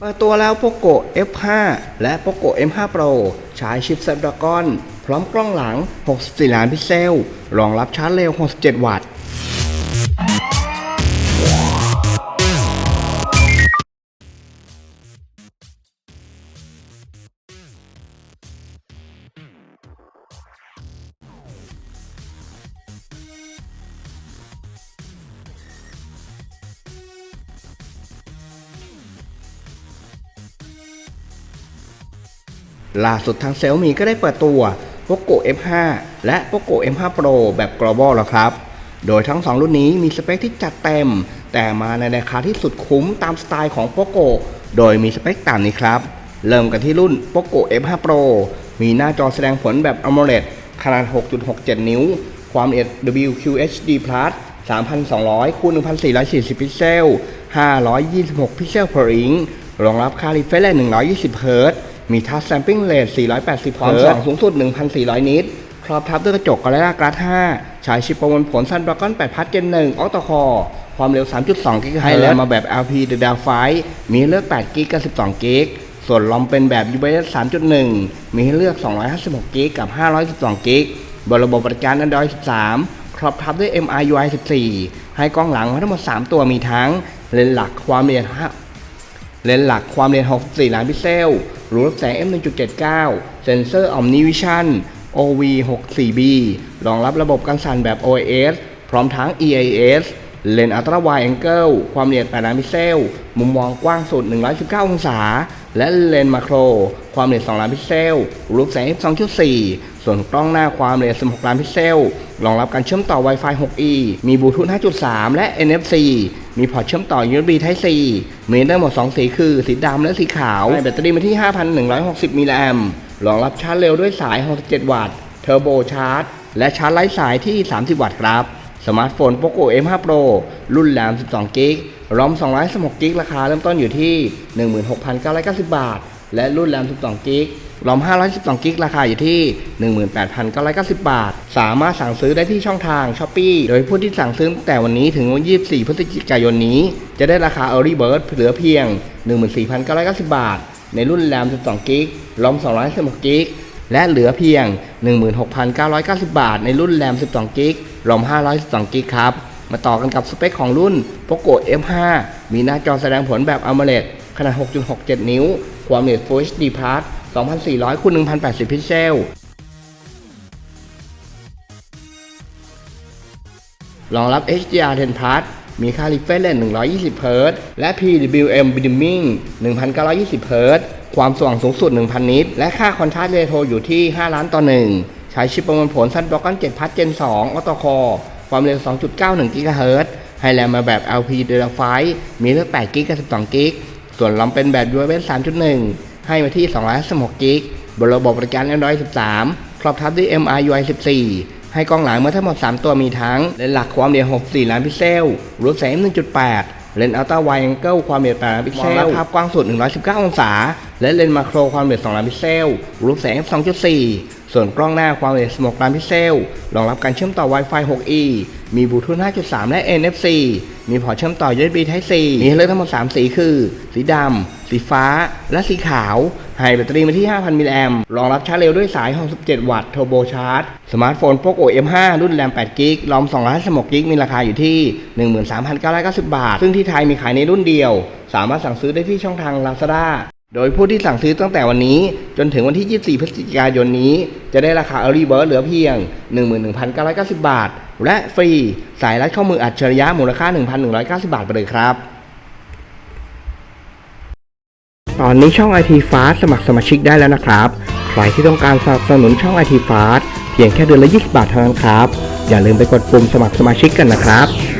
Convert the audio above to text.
เปิดตัวแล้ว POCO F5 และ POCO M5 Pro ใช้ชิป Snapdragon พร้อมกล้องหลัง 64 ล้านพิกเซล รองรับชาร์จเร็ว 67 วัตต์ ล่าสุดทางเซลมีก็ได้เปิดตัว POCO F5 และ POCO M5 Pro แบบ global แล้วครับ โดยทั้ง 2 รุ่นนี้มีสเปคที่จัดเต็ม แต่มาในราคาที่สุดคุ้มตามสไตล์ของ POCO โดยมีสเปคตามนี้ครับ เริ่มกันที่รุ่น POCO F5 Pro มีหน้าจอแสดงผลแบบ AMOLED ขนาด 6.67 นิ้ว ความละเอียด WQHD+ 3,200คูณ1,440 พิกเซล 526 พิกเซล per inch รองรับค่า refresh rate 120 Hz มีทัชแซมปิ้งเรท480ความส่องสูงสุด 1,400 นิตครอบทับด้วยกระจก Gorilla Glass 5ใช้ชิปประมวลผล Snapdragon 8 Plus Gen 1 Octa Core ความเร็ว 3.2 GHz ให้แล้วมาแบบ LP The d a l f i มีให้เลือก8 GB กับ 12 GB ส่วนลอมเป็นแบบ UBS 3.1 มีให้เลือก 256 GB กับ 512 GB บนระบบปฏิการ Android 13 ครอบทับด้วย MIUI 14 ให้กล้องหลังมาทั้งหมด 3 ตัวมีทั้ง เลนส์หลักความละเอียด5เลนส์หลักความละเอียด64 ล้านพิกเซล รูรับแสง f1.79 เซนเซอร์ OmniVision OV64B รองรับระบบกันสั่นแบบ OIS พร้อมทั้ง EIS เลนส์อัลตร้าไว d ์ Angle ความละเอียด8ล้านพิกเซล มุมมองกว้างสุด 119 องศา และเลนส์มาโคร ความละเอียด 2 ล้านพิกเซล รูปแสง f2.4 ส่วนกล้องหน้าความละเอียด 16 ล้านพิกเซล รองรับการเชื่อมต่อ Wi-Fi 6E มีบลูทูธ 5.3 และ NFC มีพอร์ตเชื่อมต่อ USB Type C มีได้หมด 2 สีคือ สีดำและสีขาวแบตเตอรี่มาที่ 5,160 มิลลิแอมป์รองรับชาร์จเร็วด้วยสาย 67 วัตต์ เทอร์โบชาร์จ และชาร์จไร้สายที่ 30 วัตต์ครับ สมาร์ทโฟน POCO M5 Pro รุ่นแรม 12 g b รอม216 g b ราคาเริ่มต้นอยู่ที่ 16,990 บาท และรุ่นแรม 12 g b รอม512 g b ราคาอยู่ที่ 18,990 บาท สามารถสั่งซื้อได้ที่ช่องทาง Shopee โดยผู้ที่สั่งซื้อแต่วันนี้ถึงวัน24 พฤศจิกายนนี้ จะได้ราคา Early Bird เหลือเพียง 14,990 บาท ในรุ่นแรม 12 g b รอม216 g b และเหลือเพียง 16,990 บาท ในรุ่นแรม 12 g b รอม 512 g b ครับ มาต่อกันกับสเปคของรุ่น POCO M5 มีหน้าจอแสดงผลแบบ AMOLED ขนาด 6.67 นิ้ว ความละเอียด Full HD Plus 2,400คูณ1,080 พิกเซลรองรับ HDR10 Plus มีค่า refresh rate 120 Hz และ PWM Dimming 1920 Hz ความสว่างสูงสุด 1,000 นิต และค่า Contrast Ratio อยู่ที่ 5 ล้านต่อ1 ใช้ชิปประมวลผล Snapdragon 7 Plus Gen 2 Octa Core ความเร็ว 2.91 GHz ให้แรมมาแบบ LP Data5 มีเลือก8 g b กับ 12 g b ส่วนลอมเป็นแบบ USB 3.1 ให้มาที่216 g b บนระบบบริการ Android 13 ครอบทับด้วย MIUI 14 ให้กล้องหลังมาทั้งหมด 3 ตัวมีทั้ง เลนส์หลักความละเอียด64 ล้านพิกเซลรูปแสง 1.8 เลนส์อัลตร้าไว d ์ Angle ความละเอียด8ล้านพิกเซลภาพกว้างสุด 119 องศา และเลนส์มาโครความละเอียด2ล้านพิกเซลรูปแสง 2.4 ส่วนกล้องหน้าความละเอียด 16 ล้านพิกเซล รองรับการเชื่อมต่อ Wi-Fi 6E มีบลูทูธ 5.3 และ NFC มีพอร์ตเชื่อมต่อ USB Type C มีให้เลือกทั้งหมด 3 สีคือ สีดำ สีฟ้า และสีขาว ให้แบตเตอรี่มาที่ 5,000 มิลลิแอมป์รองรับชาร์จเร็วด้วยสาย 67 วัตต์ Turbo Charge สมาร์ทโฟน POCO M5 รุ่นแรม8 g b รอม216 g b มีราคาอยู่ที่ 13,990 บาท ซึ่งที่ไทยมีขายในรุ่นเดียว สามารถสั่งซื้อได้ที่ช่องทาง Lazada โดยผู้ที่สั่งซื้อตั้งแต่วันนี้จนถึงวันที่ 24 พฤศจิกายนนี้ จะได้ราคา Early Bird เหลือเพียง 11,990 บาท และฟรี สายรัดข้อมืออัจฉริยะมูลค่า 1,190 บาทไปเลยครับ ตอนนี้ช่อง IT Fast สมัครสมาชิกได้แล้วนะครับ ใครที่ต้องการสนับสนุนช่อง IT Fast เพียงแค่เดือนละ 20 บาทเท่านั้นครับ อย่าลืมไปกดปุ่มสมัครสมาชิกกันนะครับ